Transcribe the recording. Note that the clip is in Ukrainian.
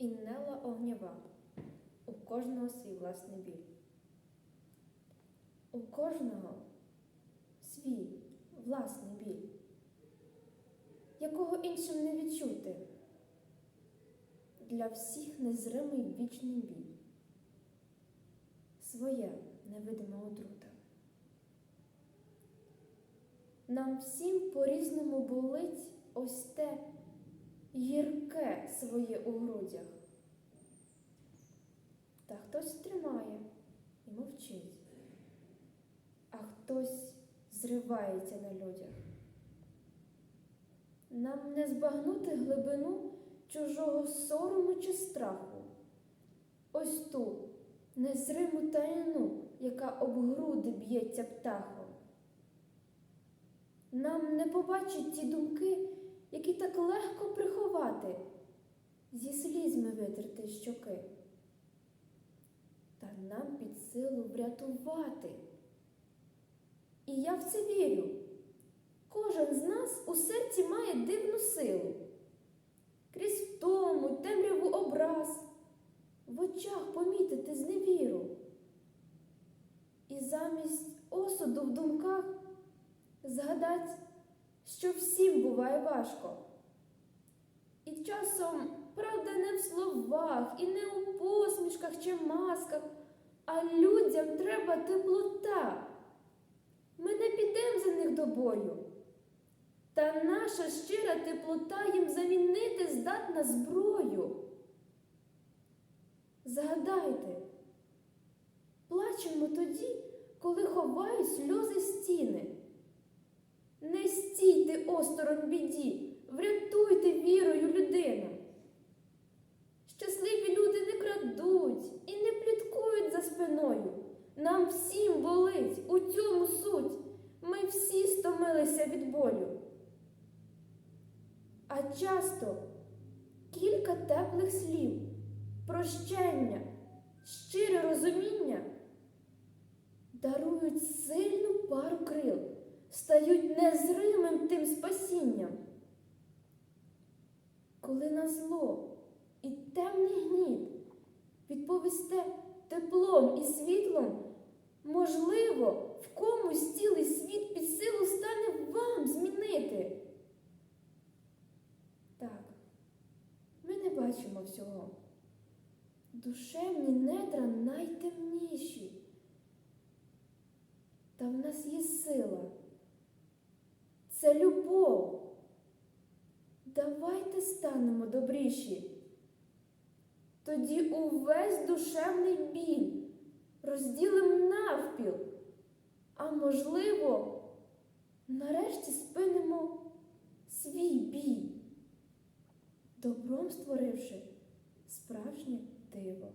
Іннела огнява. У кожного свій власний біль. У кожного свій власний біль, якого іншим не відчути. Для всіх незримий вічний біль, своє невидима отрута. Нам всім по-різному болить ось те гірке своє у грудях. Та хтось тримає і мовчить, а хтось зривається на людях. Нам не збагнути глибину чужого сорому чи страху, ось ту незриму таїну, яка об груди б'ється птахом. Нам не побачить ті думки, які так легко приховати, зі слізьми витерти щоки. Та нам під силу врятувати. І я в це вірю. Кожен з нас у серці має дивну силу. Крізь втому, темряву образ, в очах помітити зневіру. І замість осуду в думках згадать, що всім буває важко. І часом, правда, не в словах, і не у посмішках чи масках, а людям треба теплота. Ми не підемо за них до бою. Та наша щира теплота їм замінити здатна зброю. Згадайте, плачемо тоді, коли ховають сльози стіни. Осторонь біді, врятуйте вірою людину. Щасливі люди не крадуть і не пліткують за спиною. Нам всім болить у цьому суть. Ми всі стомилися від болю. А часто кілька теплих слів, прощення, щире розуміння дарують сильну пару крил, стають незримим тим спасінням. Коли на зло і темний гніт відповісте теплом і світлом, можливо, в комусь цілий світ під силу стане вам змінити. Так, ми не бачимо всього. Душевні недра найтемніші. Та в нас є сила. Це любов. Давайте станемо добріші. Тоді увесь душевний біль розділим навпіл, а можливо, нарешті спинимо свій бій, добром створивши справжнє диво.